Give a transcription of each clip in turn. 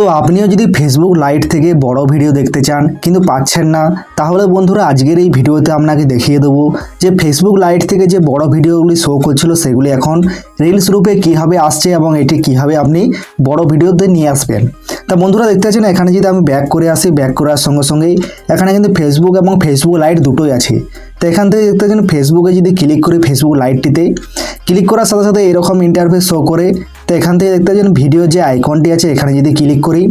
তো আপনিও যদি ফেসবুক লাইট থেকে বড় ভিডিও দেখতে চান, কিন্তু পাচ্ছেন না, তাহলে বন্ধুরা আজকের এই ভিডিওতে আপনাকে দেখিয়ে দেবো যে ফেসবুক লাইট থেকে যে বড় ভিডিওগুলি শো করছিল সেগুলি এখন রিলস রূপে কীভাবে আসছে এবং এটি কীভাবে আপনি বড় ভিডিওতে নিয়ে আসবেন। তা বন্ধুরা দেখতে পাচ্ছেন, এখানে যদি আমি ব্যাক করে আসি ব্যাক করার সঙ্গে সঙ্গেই এখানে কিন্তু ফেসবুক এবং ফেসবুক লাইট দুটোই আছে। তো এখান থেকে দেখতে পাচ্ছেন ফেসবুকে যদি ক্লিক করি ফেসবুক লাইটটিতে ক্লিক করার সাথে সাথে এরকম ইন্টারফেস শো করে তো এখান থেকে দেখতে পাচ্ছেন ভিডিও যে আইকনটি আছে, এখানে যদি ক্লিক করি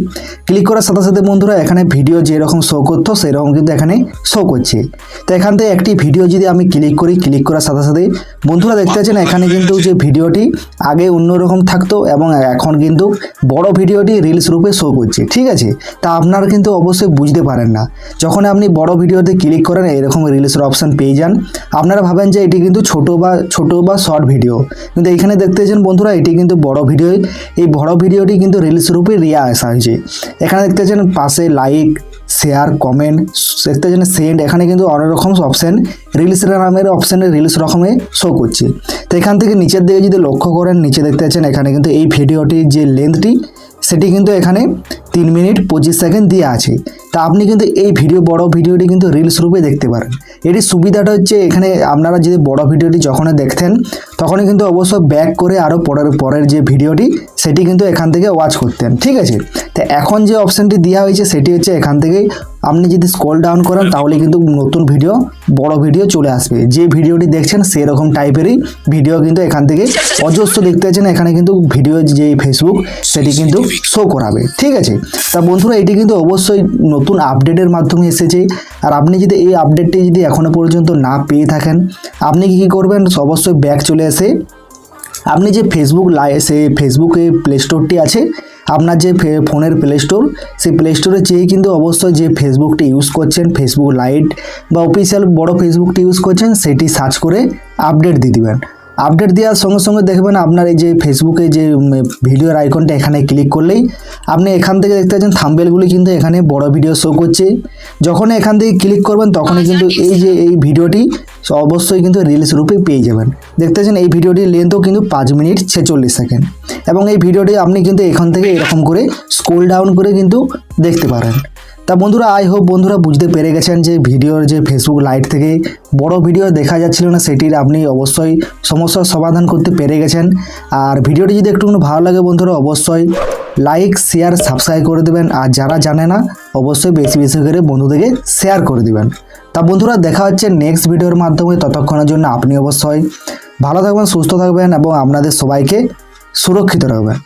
ক্লিক করার সাথে সাথে বন্ধুরা এখানে ভিডিও যেরকম শো করতো, সেরকম কিন্তু এখানে শো করছে। তো এখান থেকে একটি ভিডিও যদি আমি ক্লিক করি ক্লিক করার সাথে সাথে বন্ধুরা দেখতে পাচ্ছেন এখানে কিন্তু যে ভিডিওটি আগে অন্যরকম থাকতো এবং এখন কিন্তু বড় ভিডিওটি রিলস রূপে শো করছে, ঠিক আছে? তা আপনারা কিন্তু অবশ্যই বুঝতে পারেন না। যখন আপনি বড় ভিডিওতে ক্লিক করেন, এরকম রিলসের অপশান পেয়ে যান, আপনারা ভাবেন যে এটি কিন্তু ছোট বা ছোট বা শর্ট ভিডিও কিন্তু এখানে দেখতে পাচ্ছেন বন্ধুরা, এটি কিন্তু বড় ভিডিও, এই বড় ভিডিওটি কিন্তু রিলস রূপে রিয়া আসা হয়েছে। এখানে দেখতে পাচ্ছেন পাশে লাইক শেয়ার কমেন্ট দেখতে পাচ্ছেন সেন্ড এখানে কিন্তু অনেক রকম অপশান রিলস নামের অপশানে রিলস রকমে শো করছে। তো এখান থেকে নিচের দিকে যদি লক্ষ্য করেন, নিচে দেখতে পাচ্ছেন এখানে কিন্তু এই ভিডিওটির যে লেন্থটি সেটি কিন্তু এখানে তিন মিনিট পঁচিশ সেকেন্ড দিয়ে আছে। তা আপনি কিন্তু এই ভিডিও, বড় ভিডিওটি কিন্তু রিলস রূপে দেখতে পারেন। এটির সুবিধাটা হচ্ছে এখানে আপনারা যদি বড় ভিডিওটি যখনই দেখতেন, তখনই কিন্তু অবশ্য ব্যাক করে আরও পরের পরের যে ভিডিওটি, সেটি কিন্তু এখান থেকে ওয়াচ করতেন, ঠিক আছে? তো এখন যে অপশানটি দেওয়া হয়েছে, সেটি হচ্ছে এখান থেকে আপনি যদি স্ক্রল ডাউন করেন, তাহলে কিন্তু নতুন ভিডিও বড় ভিডিও চলে আসবে। যে ভিডিওটি দেখছেন, সেরকম টাইপেরই ভিডিও কিন্তু এখান থেকে অজস্র দেখতে পাচ্ছেন। এখানে কিন্তু ভিডিও যে ফেসবুক সেটি কিন্তু শো করাবে। ঠিক আছে? তা বন্ধুরা, এটি কিন্তু অবশ্যই নতুন আপডেটের মাধ্যমে এসেছে। আর আপনি যদি এই আপডেটটি যদি এখনও পর্যন্ত না পেয়ে থাকেন, আপনি কি করবেন? অবশ্যই ব্যাক চলে এসে, আপনি যে ফেসবুক লাই সে ফেসবুকে প্লে স্টোরটি আছে আপনার যে ফোনের প্লে স্টোর সেই প্লে স্টোরে চেয়ে কিন্তু অবশ্যই যে ফেসবুকটি ইউজ করছেন ফেসবুক লাইট বা অফিসিয়াল বড় ফেসবুকটি ইউজ করছেন, সেটি সার্চ করে আপডেট দিয়ে দিবেন। আপডেট দেওয়ার সঙ্গে সঙ্গে দেখবেন আপনার এই যে ফেসবুকে যে ভিডিওর আইকনটা এখানে ক্লিক করলেই আপনি এখান থেকে দেখতে পাচ্ছেন থাম্বেলগুলি কিন্তু এখানে বড় ভিডিও শো করছে। যখন এখান থেকে ক্লিক করবেন তখনই কিন্তু এই যে এই ভিডিওটি অবশ্যই কিন্তু রিলস রূপে পেয়ে যাবেন। দেখতে পাচ্ছেন এই ভিডিওটির লেন্থও কিন্তু পাঁচ মিনিট ছেচল্লিশ সেকেন্ড এবং এই ভিডিওটি আপনি কিন্তু এখান থেকে এরকম করে স্ক্রোল ডাউন করে কিন্তু দেখতে পারেন। তা বন্ধুরা আই হোপ বন্ধুরা বুঝতে পেরে গেছেন যে ভিডিওর যে ফেসবুক লাইট থেকে বড় ভিডিও দেখা যাচ্ছিল না, সেটির আপনি অবশ্যই সমস্যার সমাধান করতে পেরে গেছেন। আর ভিডিওটি যদি একটু ভালো লাগে বন্ধুরা, অবশ্যই লাইক শেয়ার সাবস্ক্রাইব করে দেবেন। আর যারা জানে না, অবশ্যই বেশি বেশি করে বন্ধুদেরকে শেয়ার করে দিবেন। তা বন্ধুরা, দেখা হচ্ছে নেক্সট ভিডিওর মাধ্যমে। ততক্ষণের জন্য আপনি অবশ্যই ভালো থাকবেন, সুস্থ থাকবেন এবং আপনাদের সবাইকে সুরক্ষিত রাখবেন।